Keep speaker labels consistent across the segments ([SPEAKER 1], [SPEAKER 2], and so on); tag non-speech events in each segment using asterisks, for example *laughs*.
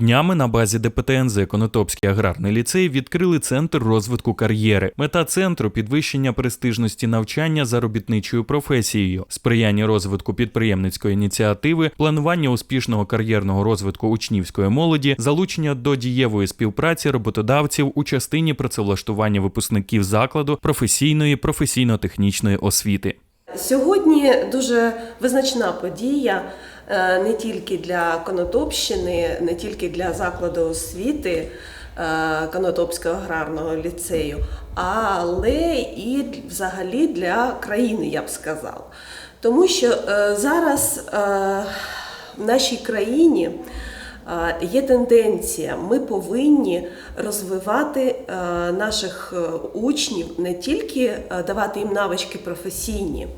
[SPEAKER 1] Днями на базі ДПТНЗ Конотопський аграрний ліцей відкрили центр розвитку кар'єри. Мета центру підвищення престижності навчання за робітничою професією, сприяння розвитку підприємницької ініціативи, планування успішного кар'єрного розвитку учнівської молоді, залучення до дієвої співпраці роботодавців у частині працевлаштування випускників закладу професійної професійно-технічної освіти.
[SPEAKER 2] Сьогодні дуже визначна подія не тільки для Конотопщини, не тільки для закладу освіти е, Конотопського аграрного ліцею, але і взагалі для країни, я б сказала. Тому що е, зараз в нашій країні є тенденція, ми повинні розвивати наших учнів не тільки давати їм навички професійні,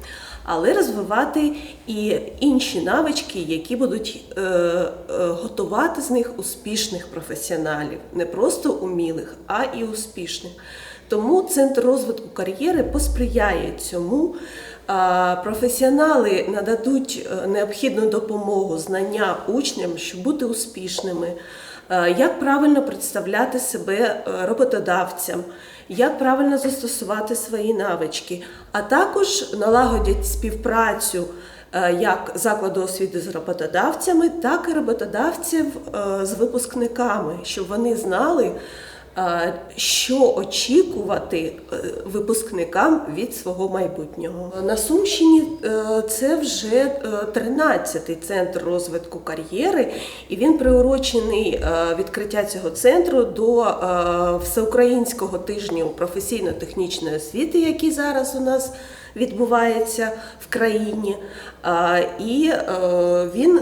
[SPEAKER 2] але розвивати і інші навички, які будуть е, е, готувати з них успішних професіоналів, не просто умілих, а і успішних. Тому центр розвитку кар'єри посприяє цьому. Професіонали нададуть е, необхідну допомогу, знання учням, щоб бути успішними, як правильно представляти себе роботодавцям, як правильно застосувати свої навички, а також налагодять співпрацю як закладу освіти з роботодавцями, так і роботодавців з випускниками, щоб вони знали. Що очікувати е, випускникам від свого майбутнього на Сумщині? Е, це вже 13-й центр розвитку кар'єри, і він приурочений е, відкриття цього центру до всеукраїнського тижню професійно-технічної освіти, який зараз у нас відбувається в країні. І він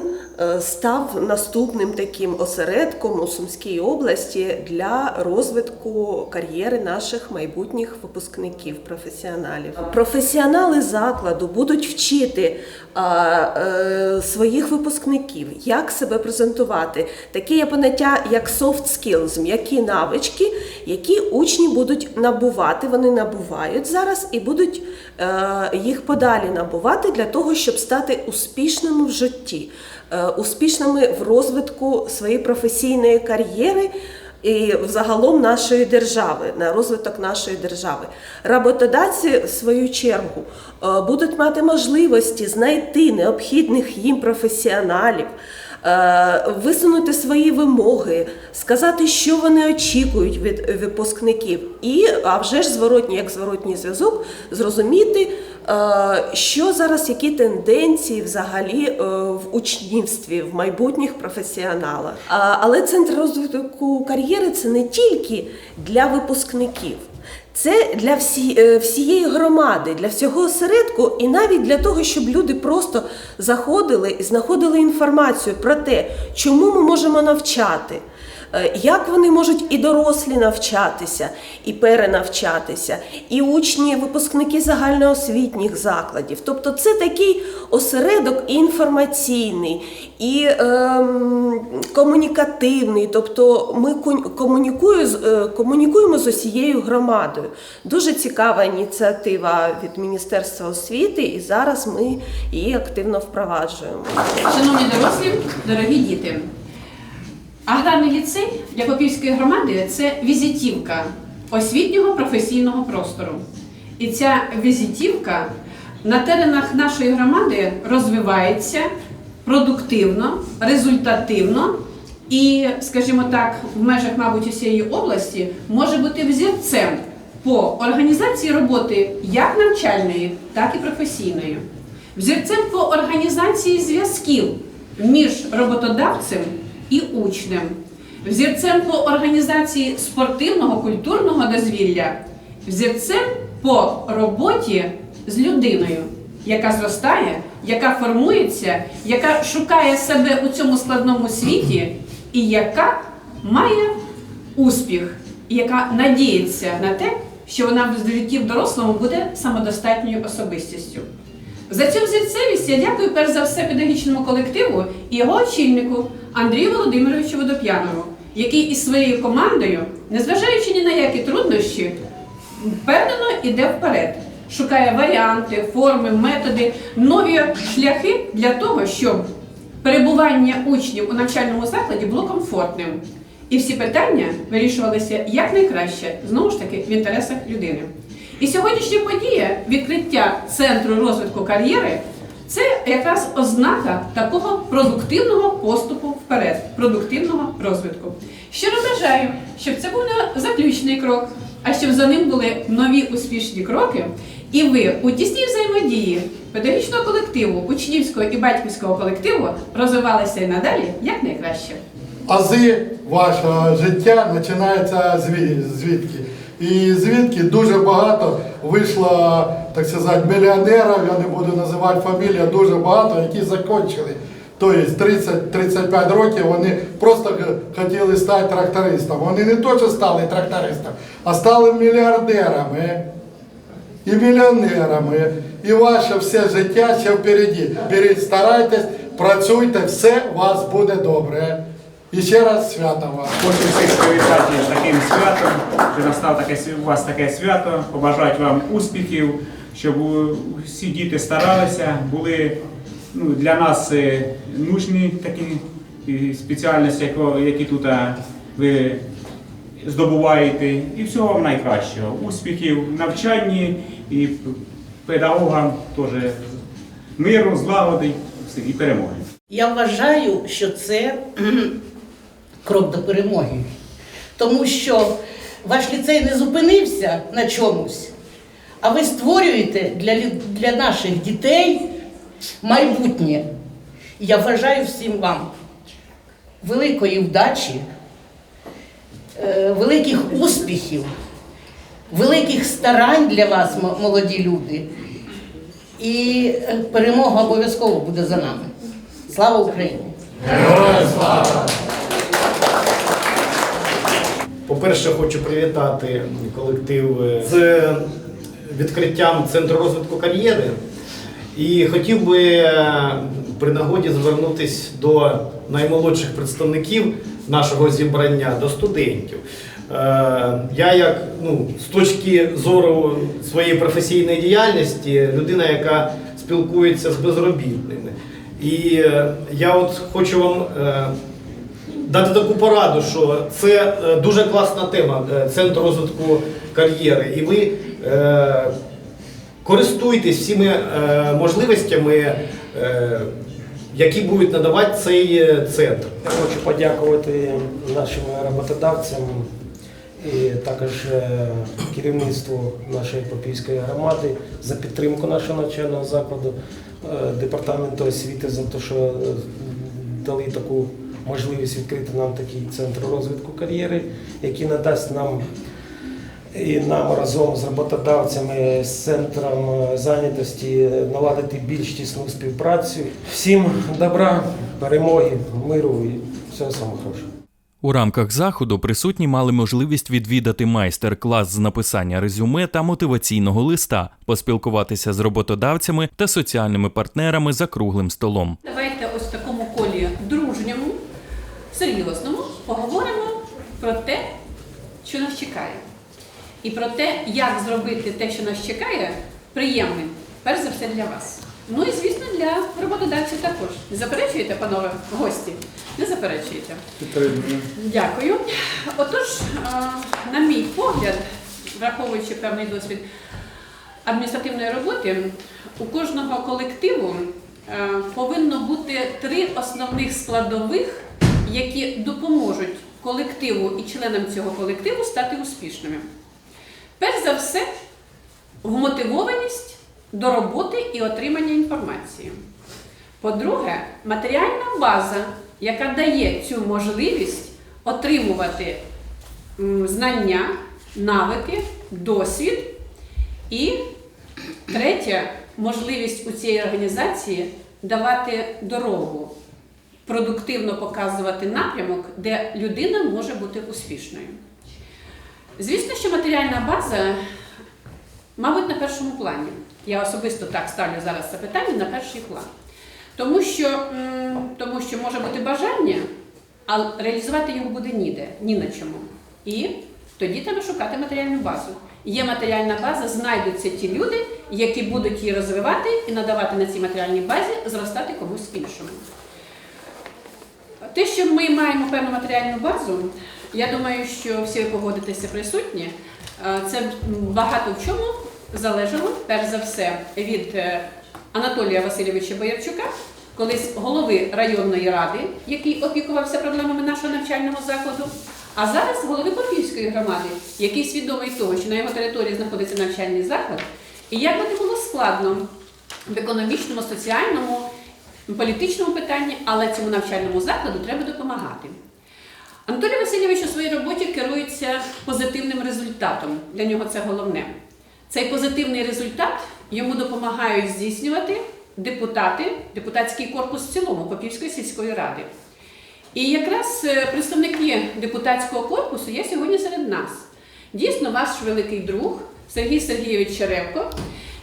[SPEAKER 2] став наступним таким осередком у Сумській області для розвитку кар'єри наших майбутніх випускників, професіоналів. Професіонали закладу будуть вчити е, своїх випускників, як себе презентувати. Таке є поняття, як soft skills, м'які навички, які учні будуть набувати. Вони набувають зараз і будуть е, їх подалі набувати для того, щоб стати успішними в житті. Е, успішними в розвитку своєї професійної кар'єри. І взагалом нашої держави, на розвиток нашої держави. Роботодавці, в свою чергу, е, будуть мати можливості знайти необхідних їм професіоналів, е, висунути свої вимоги, сказати, що вони очікують від випускників, і а вже ж зворотні, як зворотній зв'язок, зрозуміти. Е, що зараз, які тенденції взагалі е, в учнівстві, в майбутніх професіоналах? Але центр розвитку кар'єри це не тільки для випускників. Це для всі, е, всієї громади, для всього осередку, і навіть для того, щоб люди просто заходили і знаходили інформацію про те, чому ми можемо навчати. Е, як вони можуть і дорослі навчатися, і перенавчатися, і учні, випускники загальноосвітніх закладів. Тобто це такий осередок інформаційний, і е, комунікативний. Тобто ми комунікуємо, комунікуємо з усією громадою. Дуже цікава ініціатива від Міністерства освіти, і зараз ми її активно впроваджуємо.
[SPEAKER 3] Шановні дорослі, дорогі діти. Аграрний ліцей для Попівської громади це візитівка освітнього професійного простору. І ця візитівка на теренах нашої громади розвивається продуктивно, результативно і, скажімо так, в межах, мабуть, усієї області може бути взірцем по організації роботи як навчальної, так і професійної, взірцем по організації зв'язків між роботодавцем і учнем, взірцем по організації спортивного культурного дозвілля, взірцем по роботі з людиною, яка зростає, яка формується, яка шукає себе у цьому складному світі, і яка має успіх, і яка надіється на те, що вона в житті в дорослому буде самодостатньою особистістю. За цю взірцевість я дякую перш за все педагогічному колективу і його очільнику Андрію Володимировичу Водоп'янову, який із своєю командою, незважаючи ні на які труднощі, впевнено йде вперед, шукає варіанти, форми, методи, нові шляхи для того, щоб перебування учнів у навчальному закладі було комфортним. І всі питання вирішувалися якнайкраще, знову ж таки, в інтересах людини. І сьогоднішня подія відкриття центру розвитку кар'єри це якраз ознака такого продуктивного поступу вперед, продуктивного розвитку. Щиро бажаю, щоб це був не заключний крок, а щоб за ним були нові успішні кроки, і ви у тісній взаємодії педагогічного колективу, учнівського і батьківського колективу розвивалися і надалі якнайкраще.
[SPEAKER 4] Ази вашого життя починаються звідки. І звідки дуже багато вийшло, так сказати, мільйонерів, я не буду називати фамілію, дуже багато, які закінчили. Тобто 30-35 років вони просто хотіли стати трактористом. Вони не то, що стали трактористом, а стали мільярдерами і мільйонерами. І ваше все життя ще впереді. Беріть, старайтесь, працюйте, все у вас буде добре. І ще раз свято вам.
[SPEAKER 5] Хочу всіх привітати з таким святом, що настав таке у вас таке свято, побажати вам успіхів, щоб всі діти старалися, були ну, для нас е, нужні такі спеціальності, які тут е, ви здобуваєте. І всього вам найкращого. Успіхів в навчанні і педагогам теж миру, злагоди і перемоги.
[SPEAKER 6] Я вважаю, що це *clears throat* крок до перемоги. Тому що ваш ліцей не зупинився на чомусь, а ви створюєте для, для наших дітей майбутнє. І Я бажаю всім вам великої вдачі, е, великих успіхів, великих старань для вас, молоді люди. І е, перемога обов'язково буде за нами. Слава Україні!
[SPEAKER 7] По-перше, хочу привітати колектив е, з відкриттям центру розвитку кар'єри. І хотів би е, при нагоді звернутися до наймолодших представників нашого зібрання, до студентів. Е, Я, як ну, з точки зору своєї професійної діяльності, людина, яка спілкується з безробітними. І е, я от хочу вам дати таку пораду, що це дуже класна тема, центр розвитку кар'єри. І ви користуйтесь всіми е, можливостями, е, які будуть надавати цей е, центр.
[SPEAKER 8] Я хочу подякувати нашим роботодавцям і також керівництву нашої Попівської громади за підтримку нашого навчального закладу, департаменту освіти за те, що дали таку можливість відкрити нам такий центр розвитку кар'єри, який надасть нам і нам разом з роботодавцями, з центром е, зайнятості наладити більш тісну співпрацю. Всім добра, перемоги, миру і всього самого хорошого.
[SPEAKER 1] У рамках заходу присутні мали можливість відвідати майстер-клас з написання резюме та мотиваційного листа, поспілкуватися з роботодавцями та соціальними партнерами за круглим столом.
[SPEAKER 3] Давайте ось в такому колі дружньому, серйозному поговоримо про те, що нас чекає. І про те, як зробити те, що нас чекає, приємним, перш за все для вас. Ну і звісно, для роботодавців також. Не заперечуєте, панове гості? Не заперечуєте. Дякую. Отож, е, на мій погляд, враховуючи певний досвід адміністративної роботи, у кожного колективу е, повинно бути три основних складових, які допоможуть колективу і членам цього колективу стати успішними. Перш за все, вмотивованість до роботи і отримання інформації. По-друге, матеріальна база, яка дає цю можливість отримувати знання, навики, досвід. І третє, можливість у цій організації давати дорогу, продуктивно показувати напрямок, де людина може бути успішною. Звісно, що матеріальна база, мабуть, на першому плані. Я особисто так ставлю зараз це питання на перший план. Тому що, тому що може бути бажання, а реалізувати його буде ніде, ні на чому. І тоді треба шукати матеріальну базу. Є матеріальна база, знайдуться ті люди, які будуть її розвивати і надавати на цій матеріальній базі зростати комусь іншому. Те, що ми маємо певну матеріальну базу, я думаю, що всі ви погодитеся присутні. Е, Це багато в чому залежало, перш за все, від е, Анатолія Васильовича Боярчука, колись голови районної ради, який опікувався проблемами нашого навчального закладу. А зараз голови Попівської громади, який свідомий того, що на його території знаходиться навчальний заклад, і як би не було складно в економічному, соціальному, політичному питанні, але цьому навчальному закладу треба допомагати. Анатолій Васильович у своїй роботі керується позитивним результатом. Для нього це головне. Цей позитивний результат йому допомагають здійснювати депутати, депутатський корпус в цілому Попівської сільської ради. І якраз е, представники депутатського корпусу є сьогодні серед нас. Дійсно, ваш великий друг Сергій Сергійович Черевко,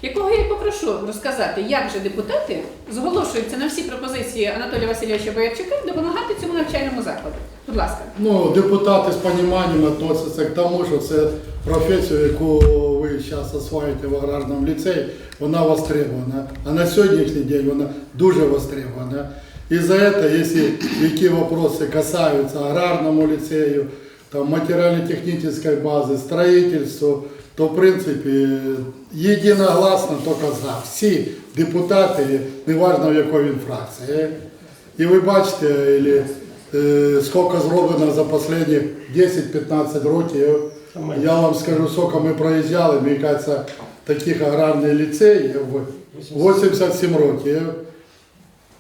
[SPEAKER 3] якого я попрошу розказати, як же депутати зголошуються на всі пропозиції Анатолія Васильовича Боярчука допомагати цьому навчальному закладу. Будь ласка.
[SPEAKER 4] Ну, депутати з розумінням відносяться к тому, що це професію, яку ви зараз освоїте в аграрному ліцеї, вона востребована. А на сьогоднішній день вона дуже востребована. І за це, якщо які вопроси касаються аграрному ліцею, там, матеріально-технічної бази, строїтельству, то в принципі єдиногласно тільки за. Всі депутати, неважно в якої він фракції. І ви бачите, е, скільки зроблено за останні 10-15 років. Я вам скажу, скільки ми проїжджали, мені кажеться, таких аграрних ліцеїв 87 років.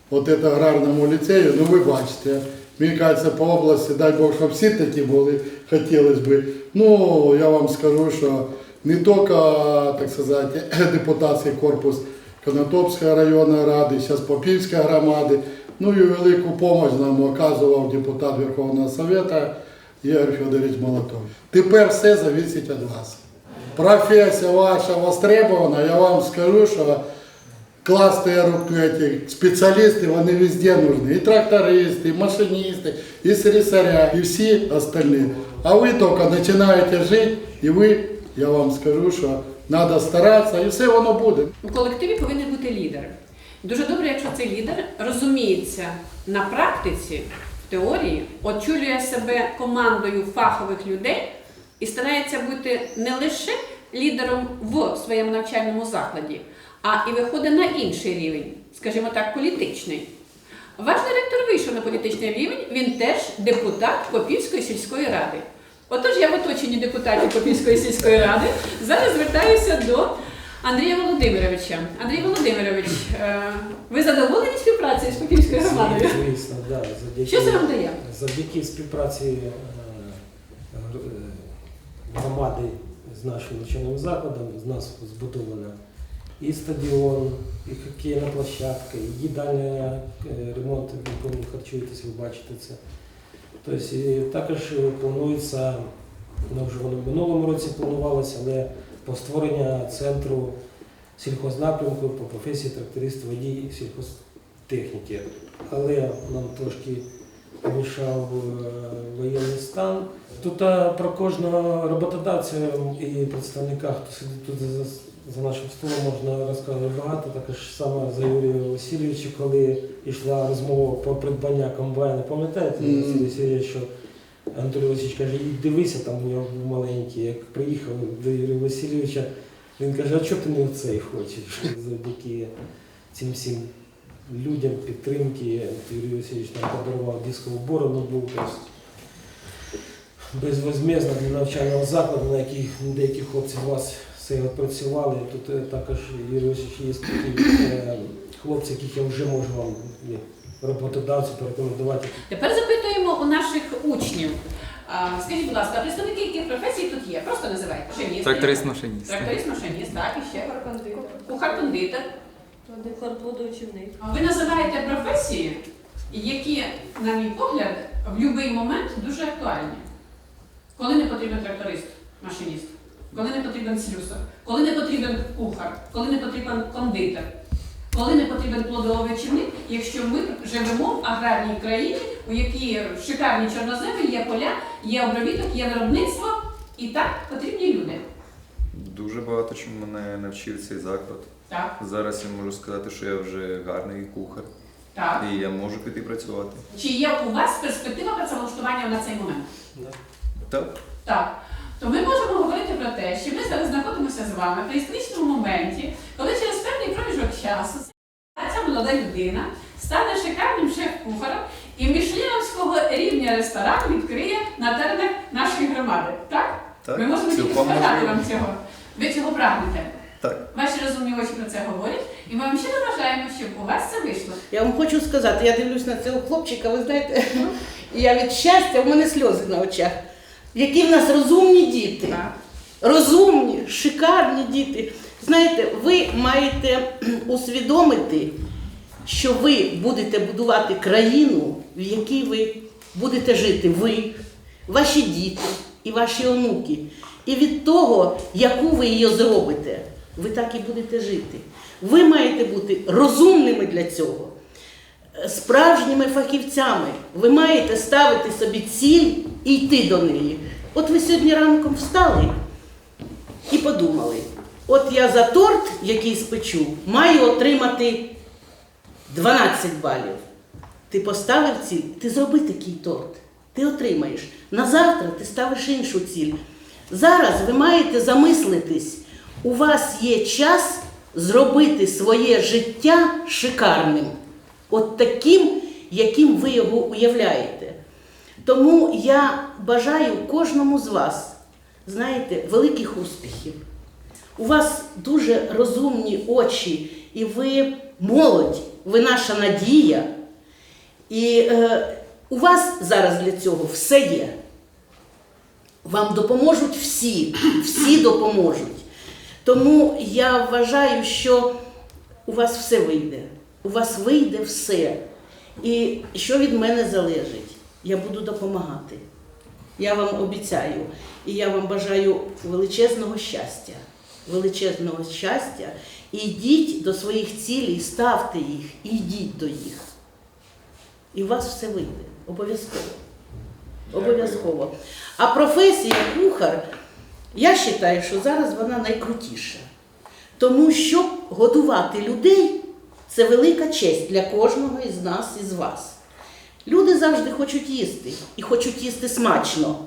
[SPEAKER 4] От це аграрному ліцею, ну ви бачите. Мені кажеться, по області, дай Бог, щоб всі такі були, хотілося б. Ну, я вам скажу, що не тільки, так сказати, *coughs* депутатський корпус Конотопської районної ради, зараз Попівської громади, ну і велику допомогу нам оказував депутат Верховного Совєту Ігор Федорович Молотов. Тепер все залежить від вас. Професія ваша востребована, я вам скажу, що класні руки, спеціалісти, вони везде нужні. І трактористи, і машиністи, і слесаря, і всі остальні. А ви тільки починаєте жити, і ви, я вам скажу, що треба старатися, і все воно буде.
[SPEAKER 3] У колективі повинен бути лідер. Дуже добре, якщо цей лідер розуміється на практиці, в теорії, очолює себе командою фахових людей і старається бути не лише лідером в своєму навчальному закладі, а і виходить на інший рівень, скажімо так, політичний. Ваш директор вийшов на політичний рівень, він теж депутат Попівської сільської ради. Отож, я в оточенні депутатів Попівської сільської ради зараз звертаюся до Андрія Володимировича. Андрій Володимирович, е, ви задоволені співпрацею з Попівською громадою?
[SPEAKER 8] Звісно, да, завдяки,
[SPEAKER 3] Що це вам дає?
[SPEAKER 8] Завдяки співпраці е, е, громади з нашим навчальним закладом, з нас збудовано і стадіон, і хокейна площадка, і їдальня, ремонт, в якому харчуєтесь, ви бачите це. Тобто і також е, планується, ну вже воно в минулому році планувалося, але по створення центру сільхознапрямку по професії тракторист водій сільхозтехніки. Але нам трошки помішав е, воєнний стан. Тут е, про кожного роботодавця і представника, хто сидить тут за, нашим столом, можна розказувати багато. Також саме за Юрія Васильовича, коли йшла розмова про придбання комбайна. Пам'ятаєте,
[SPEAKER 4] Мгм.
[SPEAKER 8] Василь Васильович, що Анатолій Васильович каже, «Іди дивися, там нього був маленький. Як приїхав до Юрія Васильовича, він каже, а чого ти не в цей хочеш? *laughs* Завдяки цим всім людям підтримки Юрій Васильович нам подарував дискову борону був тобто для навчального закладу, на яких деякі хлопці вас все працювали. Тут е, також Юрій Васильович є такі е, хлопці, яких я вже можу вам роботодавцю порекомендувати.
[SPEAKER 3] Тепер запитуємо у наших учнів. А, Скажіть, будь ласка, представники яких професій тут є? Просто називайте. Машиніст.
[SPEAKER 9] Тракторист-машиніст.
[SPEAKER 3] Тракторист, машиніст, так, і ще. Кухар-кондитер.
[SPEAKER 2] Декор-плодоочівник.
[SPEAKER 3] Ви називаєте професії, які, на мій погляд, в будь-який момент дуже актуальні. Коли не потрібен тракторист, машиніст, коли не потрібен слюсар, коли не потрібен кухар, коли не потрібен кондитер, коли не потрібен плодоовечівник, якщо ми живемо в аграрній країні, у якій шикарні чорноземи, є поля, є обробіток, є виробництво, і так потрібні люди.
[SPEAKER 9] Дуже багато чому мене навчив цей заклад.
[SPEAKER 3] Так.
[SPEAKER 9] Зараз я можу сказати, що я вже гарний кухар.
[SPEAKER 3] Так.
[SPEAKER 9] і я можу піти працювати.
[SPEAKER 3] Чи є у вас перспектива працевлаштування на цей момент?
[SPEAKER 9] Так.
[SPEAKER 3] Так. То ми можемо говорити про те, що ми зараз знаходимося з вами при історичному моменті, коли через певний проміжок часу ця молода людина стане шикарним шеф-кухарем і мішленовського рівня ресторан відкриє на теренах нашої громади. Так?
[SPEAKER 9] Так,
[SPEAKER 3] Ми можемо тільки сказати вам цього. Ви цього прагнете.
[SPEAKER 9] Так.
[SPEAKER 3] Ваші розумні очі про це говорять, і ми вам щиро бажаємо, щоб у вас це вийшло.
[SPEAKER 6] Я вам хочу сказати, я дивлюсь на цього хлопчика, ви знаєте, *laughs* я від щастя, у мене сльози на очах. Які в нас розумні діти.
[SPEAKER 3] Так.
[SPEAKER 6] Розумні, шикарні діти. Знаєте, ви маєте *clears throat* усвідомити, що ви будете будувати країну, в якій ви будете жити, ви, ваші діти і ваші онуки. І від того, яку ви її зробите, ви так і будете жити. Ви маєте бути розумними для цього, справжніми фахівцями. Ви маєте ставити собі ціль і йти до неї. От ви сьогодні ранком встали і подумали: от я за торт, який спечу, маю отримати 12 балів. Ти поставив ціль, ти зроби такий торт, ти отримаєш. На завтра ти ставиш іншу ціль. Зараз ви маєте замислитись, у вас є час зробити своє життя шикарним, от таким, яким ви його уявляєте. Тому я бажаю кожному з вас, знаєте, великих успіхів. У вас дуже розумні очі, і ви молодь, ви наша надія. І е, у вас зараз для цього все є. Вам допоможуть всі, всі допоможуть. Тому я вважаю, що у вас все вийде. У вас вийде все. І що від мене залежить, я буду допомагати. Я вам обіцяю. І я вам бажаю величезного щастя, величезного щастя. І йдіть до своїх цілей, ставте їх, і йдіть до їх. І у вас все вийде. Обов'язково. Обов'язково. А професія кухар, я вважаю, що зараз вона найкрутіша. Тому що годувати людей це велика честь для кожного із нас із вас. Люди завжди хочуть їсти і хочуть їсти смачно.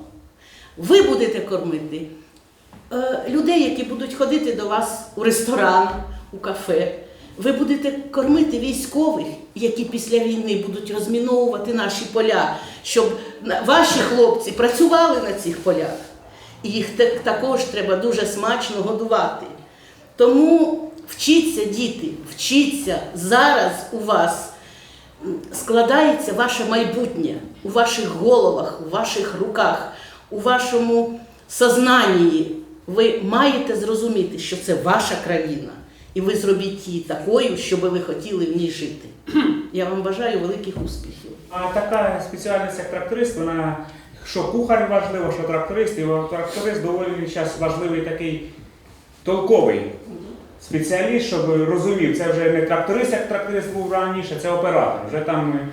[SPEAKER 6] Ви будете кормити е, людей, які будуть ходити до вас у ресторан, у кафе. Ви будете кормити військових, які після війни будуть розміновувати наші поля, щоб ваші хлопці працювали на цих полях. І їх також треба дуже смачно годувати. Тому вчіться, діти, вчіться зараз у вас складається ваше майбутнє у ваших головах, у ваших руках, у вашому сознанні. Ви маєте зрозуміти, що це ваша країна, і ви зробіть її такою, щоб ви хотіли в ній жити. *clears throat* Я вам бажаю великих успіхів.
[SPEAKER 5] А така спеціальність як тракторист, вона що кухар важливо, що тракторист, і тракторист доволі час важливий такий толковий спеціаліст, щоб розумів, це вже не тракторист, як тракторист був раніше, це оператор. Вже там е,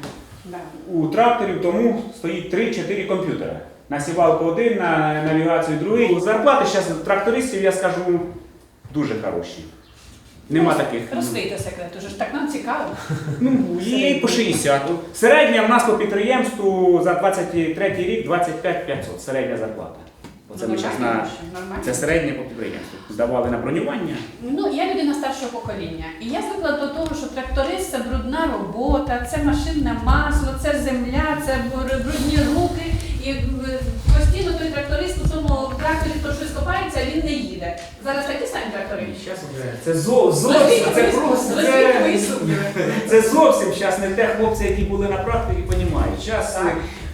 [SPEAKER 3] Да.
[SPEAKER 5] у тракторів тому стоїть 3-4 комп'ютери. На сівалку один, на навігацію другий. Ну, Зарплати зараз трактористів, я скажу, дуже хороші. Нема таких.
[SPEAKER 3] Розкрийте секрет, уже ж так нам цікаво. *laughs*
[SPEAKER 5] Ну, є по 60. Середня в нас по підприємству за 23 рік 25 500. Середня зарплата. Оце
[SPEAKER 3] Ну,
[SPEAKER 5] ми зараз
[SPEAKER 3] нормально,
[SPEAKER 5] на
[SPEAKER 3] нормально.
[SPEAKER 5] це середнє по підприємству. Здавали на бронювання.
[SPEAKER 3] Ну, я людина старшого покоління. І я звикла до того, що тракторист це брудна робота, це машинне масло, це земля, це брудні руки. І постійно той тракторист у цьому тракторі то щось копається, він не їде. Зараз такі самі трактори.
[SPEAKER 5] Це зо- зовсім це просто це, це зовсім зараз не те хлопці, які були на практиці, розуміють. Зараз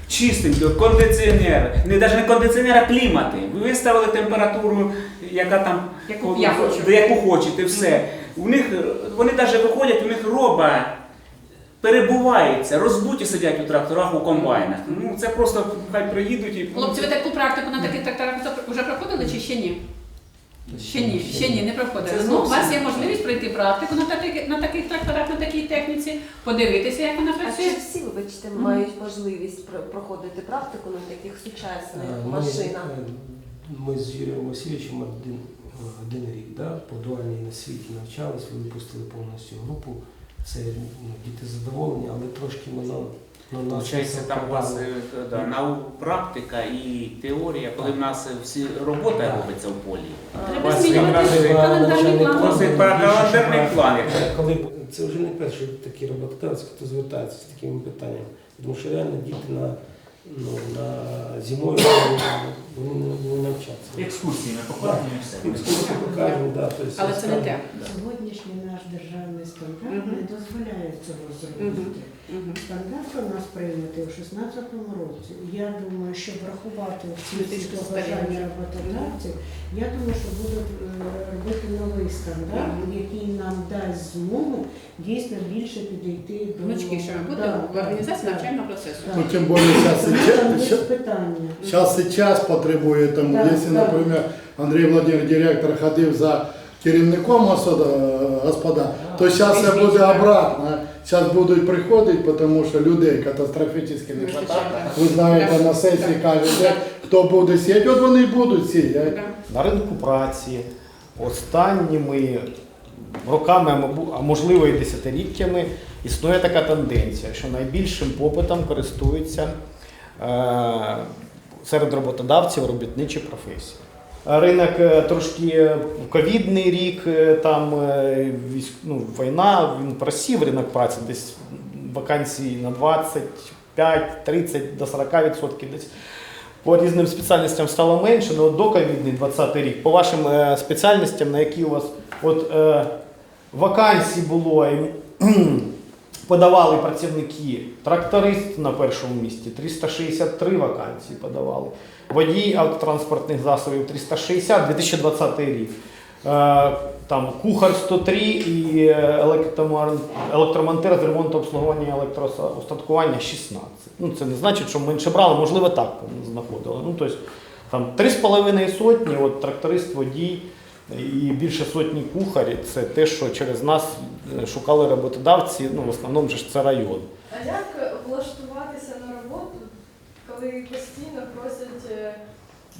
[SPEAKER 5] чистенько, кондиціонер, не навіть не кондиціонер, а клімати. Ви виставили температуру, яка там
[SPEAKER 3] Яку я хочу.
[SPEAKER 5] яку хочете, все. У них вони навіть виходять, у них роба перебувається, розбуті сидять у тракторах, у комбайнах. Ну це просто хай приїдуть і
[SPEAKER 3] Хлопці, ви таку практику на таких тракторах вже проходили чи ще ні? Ще ні, ще ні, не проходили.
[SPEAKER 5] Це
[SPEAKER 3] Ну, у вас є можливість пройти практику на таких, на таких тракторах, на такій техніці, подивитися, як вона
[SPEAKER 10] А
[SPEAKER 3] працює.
[SPEAKER 10] чи всі, вибачте, мають можливість про- проходити практику на таких сучасних
[SPEAKER 8] Е, ми,
[SPEAKER 10] машинах?
[SPEAKER 8] е, Ми з Юрієм Васильовичем один, один рік да, по дуальній освіті навчались, випустили повністю групу це ну, діти задоволені, але трошки ми на, на
[SPEAKER 5] Получається, там у вас е, да, нау- практика і теорія, коли в нас е, всі робота робиться в полі.
[SPEAKER 3] Треба
[SPEAKER 5] Вас
[SPEAKER 3] змінювати
[SPEAKER 5] е,
[SPEAKER 3] календарний план.
[SPEAKER 5] Календарний план.
[SPEAKER 8] Коли це вже не перший такий роботодавець, хто звертається з такими питаннями. Тому що реально діти на, ну, на зимою *coughs* вони не, не навчаться.
[SPEAKER 5] Екскурсії ми покажемо і все.
[SPEAKER 8] Екскурсії покажемо, да, тобто
[SPEAKER 3] Але це не те.
[SPEAKER 11] Сьогоднішній наш державний стандарт не дозволяє цього зробити. Стандарт у нас прийнятий у 2016 році. Я думаю, що врахувати всі ці побажання роботодавців, я думаю, що будуть е, робити новий стандарт, який нам дасть змогу дійсно більше підійти до
[SPEAKER 3] Гнучкіше буде
[SPEAKER 11] Да,
[SPEAKER 3] в організації навчального процесу.
[SPEAKER 4] Ну, тем более сейчас
[SPEAKER 11] Тому
[SPEAKER 4] и
[SPEAKER 11] там
[SPEAKER 4] час,
[SPEAKER 11] є питання.
[SPEAKER 4] сейчас и час потребує тому.
[SPEAKER 11] Да,
[SPEAKER 4] Якщо,
[SPEAKER 11] да.
[SPEAKER 4] наприклад, Андрій Владимир, директор, ходив за керівником господа, господа то зараз це буде обратно. Зараз будуть приходити, тому що людей катастрофічно не вистачає. Ви знаєте, на сесії кажуть, хто буде сіяти, от вони будуть сіяти.
[SPEAKER 7] На ринку праці останніми роками, а можливо і десятиліттями, існує така тенденція, що найбільшим попитом користуються е, серед роботодавців робітничі професії. Ринок е, трошки ковідний рік, е, там е, ну, війна, він просів ринок праці, десь вакансій на 25, 30 до 40% десь. По різним спеціальностям стало менше, але до ковідний 20 рік. По вашим е, спеціальностям, на які у вас от, е, вакансій було, подавали працівники, тракторист на першому місці, 363 вакансії подавали, водій автотранспортних засобів 360, 2020 рік. Е, Там кухар 103 і е, електромонтер з ремонту обслуговування електроустаткування 16. Ну, це не значить, що менше брали, можливо, так знаходили. Ну, тобто, там 3,5 сотні, от тракторист, водій і більше сотні кухарі це те, що через нас е, шукали роботодавці, ну, в основному ж це район.
[SPEAKER 12] А як влаштуватися на роботу, коли постійно просять, е,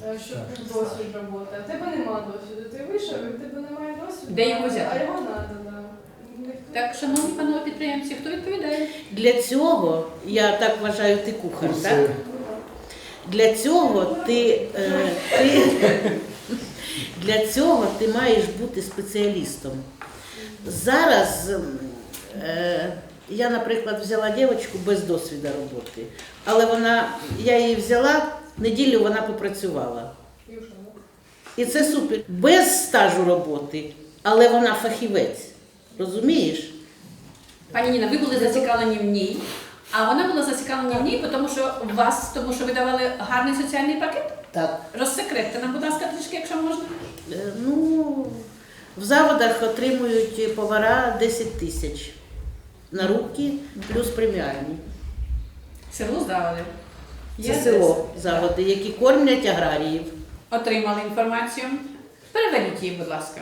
[SPEAKER 12] е, щоб був досвід роботи? А в тебе нема досвіду. Ти вийшов, і в тебе немає досвіду.
[SPEAKER 3] Де його взяти?
[SPEAKER 12] А його треба,
[SPEAKER 3] Так, шановні панове підприємці, хто відповідає?
[SPEAKER 6] Для цього, я так вважаю, ти кухар, так? Для цього ти, ти *laughs* для цього ти маєш бути спеціалістом. Зараз е, я, наприклад, взяла дівчинку без досвіду роботи, але вона, я її взяла, неділю вона попрацювала. І це супер. Без стажу роботи, але вона фахівець. Розумієш?
[SPEAKER 3] Пані Ніна, ви були зацікавлені в ній, а вона була зацікавлена в ній, тому що у вас, тому що ви давали гарний соціальний пакет.
[SPEAKER 6] Так.
[SPEAKER 3] Розсекретьте нам, будь ласка, трішки, якщо можна.
[SPEAKER 6] Е, Ну, в заводах отримують повара 10 тисяч на руки плюс преміальні.
[SPEAKER 3] Село здавали.
[SPEAKER 6] Це село заводи, які кормлять аграріїв.
[SPEAKER 3] Отримали інформацію. Переведіть її, будь ласка.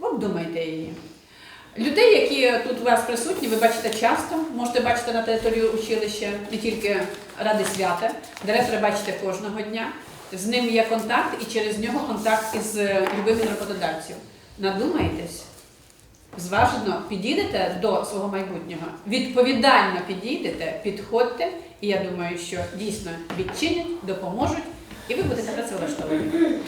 [SPEAKER 3] Обдумайте її. Людей, які тут у вас присутні, ви бачите часто, можете бачити на території училища не тільки ради свята. Директора бачите кожного дня. З ним є контакт і через нього контакт із е, любими роботодавців. Надумайтесь, зважено підійдете до свого майбутнього, відповідально підійдете, підходьте, і я думаю, що дійсно відчинять, допоможуть, і ви будете працевлаштовані.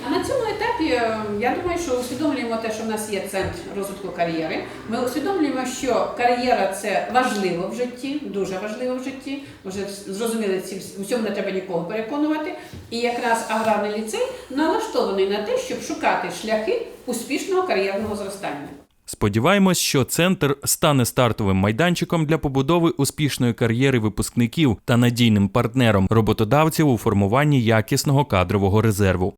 [SPEAKER 3] А на цьому етапі е, я думаю, що усвідомлюємо те, що в нас є центр розвитку кар'єри. Ми усвідомлюємо, що кар'єра це важливо в житті, дуже важливо в житті. Вже зрозуміли в цьому не треба нікого переконувати. І якраз аграрний ліцей налаштований на те, щоб шукати шляхи успішного кар'єрного зростання.
[SPEAKER 1] Сподіваємось, що центр стане стартовим майданчиком для побудови успішної кар'єри випускників та надійним партнером роботодавців у формуванні якісного кадрового резерву.